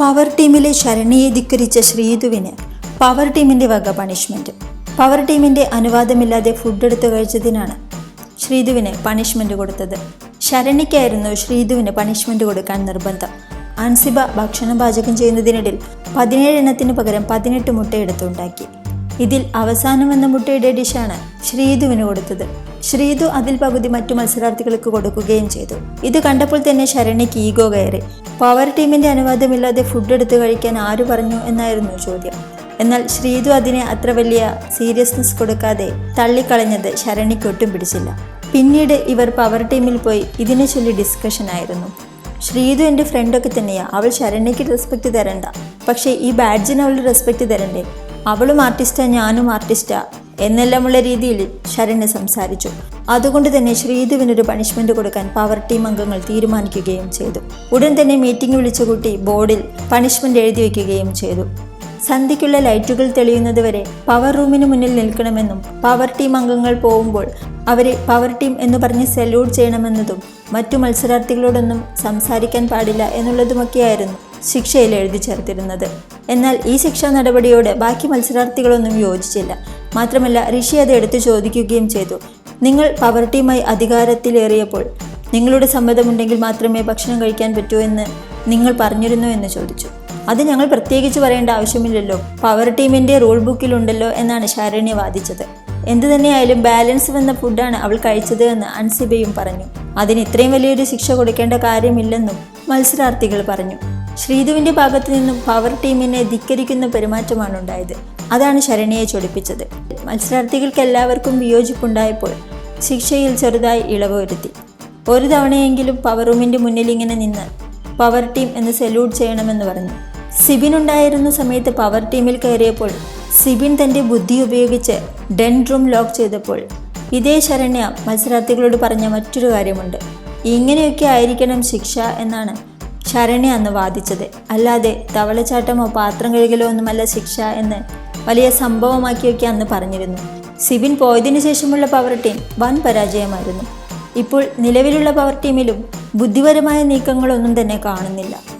Power ടീമിലെ ശരണിയെ ധിക്കരിച്ച ശ്രീതുവിന് power ടീമിന്റെ വക പണിഷ്മെന്റ്. പവർ ടീമിന്റെ അനുവാദമില്ലാതെ ഫുഡ് എടുത്തു കഴിച്ചതിനാണ് ശ്രീതുവിന് പണിഷ്മെന്റ് കൊടുത്തത്. ശരണിക്കായിരുന്നു ശ്രീതുവിന് പണിഷ്മെന്റ് കൊടുക്കാൻ നിർബന്ധം. അൻസിബ ഭക്ഷണം പാചകം ചെയ്യുന്നതിനിടയിൽ പതിനേഴ് എണ്ണത്തിന് പകരം പതിനെട്ട് മുട്ടയെടുത്തുണ്ടാക്കി ഇതിൽ അവസാനം വന്ന മുട്ടയുടെ ഡിഷാണ് ശ്രീതുവിന് കൊടുത്തത്. ശ്രീതു അതിൽ പകുതി മറ്റു മത്സരാർത്ഥികൾക്ക് കൊടുക്കുകയും ചെയ്തു. ഇത് കണ്ടപ്പോൾ തന്നെ ശരണ്യക്ക് ഈഗോ കയറി. പവർ ടീമിന്റെ അനുവാദമില്ലാതെ ഫുഡ് എടുത്ത് കഴിക്കാൻ ആര് പറഞ്ഞു എന്നായിരുന്നു ചോദ്യം. എന്നാൽ ശ്രീതു അതിനെ അത്ര വലിയ സീരിയസ്നെസ് കൊടുക്കാതെ തള്ളിക്കളഞ്ഞത് ശരണിക്ക് ഒട്ടും പിടിച്ചില്ല. പിന്നീട് ഇവർ പവർ ടീമിൽ പോയി ഇതിനെ ചൊല്ലി ഡിസ്കഷൻ ആയിരുന്നു. ശ്രീതു എന്റെ ഫ്രണ്ടൊക്കെ തന്നെയാ. അവൾ ശരണ്യക്ക് റെസ്പെക്റ്റ് തരണ്ട. പക്ഷേ ഈ ബാഡ്ജിന് അവൾ റെസ്പെക്റ്റ് തരണ്ടേ? അവളും ആർട്ടിസ്റ്റാ ഞാനും ആർട്ടിസ്റ്റാ എന്നെല്ലാമുള്ള രീതിയിൽ ശരണ്യ സംസാരിച്ചു. അതുകൊണ്ട് തന്നെ ശ്രീധുവിനൊരു പണിഷ്മെന്റ് കൊടുക്കാൻ പവർ ടീം അംഗങ്ങൾ തീരുമാനിക്കുകയും ചെയ്തു. ഉടൻ തന്നെ മീറ്റിംഗ് വിളിച്ചു കൂട്ടി ബോർഡിൽ പണിഷ്മെന്റ് എഴുതി വയ്ക്കുകയും ചെയ്തു. സന്ധ്യയ്ക്കുള്ള ലൈറ്റുകൾ തെളിയുന്നത് വരെ പവർ റൂമിന് മുന്നിൽ നിൽക്കണമെന്നും പവർ ടീം അംഗങ്ങൾ പോകുമ്പോൾ അവരെ പവർ ടീം എന്ന് പറഞ്ഞ് സല്യൂട്ട് ചെയ്യണമെന്നതും മറ്റു മത്സരാർത്ഥികളോടൊന്നും സംസാരിക്കാൻ പാടില്ല എന്നുള്ളതുമൊക്കെയായിരുന്നു ശിക്ഷയിൽ എഴുതി ചേർത്തിരുന്നത്. എന്നാൽ ഈ ശിക്ഷാ നടപടിയോട് ബാക്കി മത്സരാർത്ഥികളൊന്നും യോജിച്ചില്ല. മാത്രമല്ല ഋഷി അത് എടുത്തു ചോദിക്കുകയും ചെയ്തു. നിങ്ങൾ പവർട്ടിയുമായി അധികാരത്തിലേറിയപ്പോൾ നിങ്ങളുടെ സമ്മതമുണ്ടെങ്കിൽ മാത്രമേ ഭക്ഷണം കഴിക്കാൻ പറ്റൂ എന്ന് നിങ്ങൾ പറഞ്ഞിരുന്നു എന്ന് ചോദിച്ചു. അത് ഞങ്ങൾ പ്രത്യേകിച്ച് പറയേണ്ട ആവശ്യമില്ലല്ലോ. പവർ ടീമിന്റെ റൂൾ ബുക്കിലുണ്ടല്ലോ എന്നാണ് ശാരണ്യ വാദിച്ചത്. എന്തു തന്നെയായാലും ബാലൻസ് വന്ന ഫുഡാണ് അവൾ കഴിച്ചത് എന്ന് അൻസിബയും പറഞ്ഞു. അതിന് ഇത്രയും വലിയൊരു ശിക്ഷ കൊടുക്കേണ്ട കാര്യമില്ലെന്നും മത്സരാർത്ഥികൾ പറഞ്ഞു. ശ്രീധുവിന്റെ ഭാഗത്തു നിന്നും പവർ ടീമിനെ ധിക്കരിക്കുന്ന പെരുമാറ്റമാണ് ഉണ്ടായത്. അതാണ് ശരണ്യയെ ചൊടിപ്പിച്ചത്. മത്സരാർത്ഥികൾക്ക് എല്ലാവർക്കും വിയോജിപ്പുണ്ടായപ്പോൾ ശിക്ഷയിൽ ചെറുതായി ഇളവ് വരുത്തി. ഒരു തവണയെങ്കിലും പവർ റൂമിന്റെ മുന്നിൽ ഇങ്ങനെ നിന്ന് പവർ ടീം എന്ന് സല്യൂട്ട് ചെയ്യണമെന്ന് പറഞ്ഞു. സിബിൻ ഉണ്ടായിരുന്ന സമയത്ത് പവർ ടീമിൽ കയറിയപ്പോൾ സിബിൻ തന്റെ ബുദ്ധി ഉപയോഗിച്ച് ഡെൻ റൂം ലോക്ക് ചെയ്തപ്പോൾ ഇതേ ശരണ്യ മത്സരാർത്ഥികളോട് പറഞ്ഞ മറ്റൊരു കാര്യമുണ്ട്. ഇങ്ങനെയൊക്കെ ആയിരിക്കണം ശിക്ഷ എന്നാണ് ശരണ്യ അന്ന് വാദിച്ചത്. അല്ലാതെ തവളച്ചാട്ടമോ പാത്രം കഴുകലോ ഒന്നുമല്ല ശിക്ഷ എന്ന് വലിയ സംഭവമാക്കിയൊക്കെ അന്ന് പറഞ്ഞിരുന്നു. സിബിൻ പോയതിനു ശേഷമുള്ള പവർ ടീം വൻ പരാജയമായിരുന്നു. ഇപ്പോൾ നിലവിലുള്ള പവർ ടീമിലും ബുദ്ധിപരമായ നീക്കങ്ങളൊന്നും തന്നെ കാണുന്നില്ല.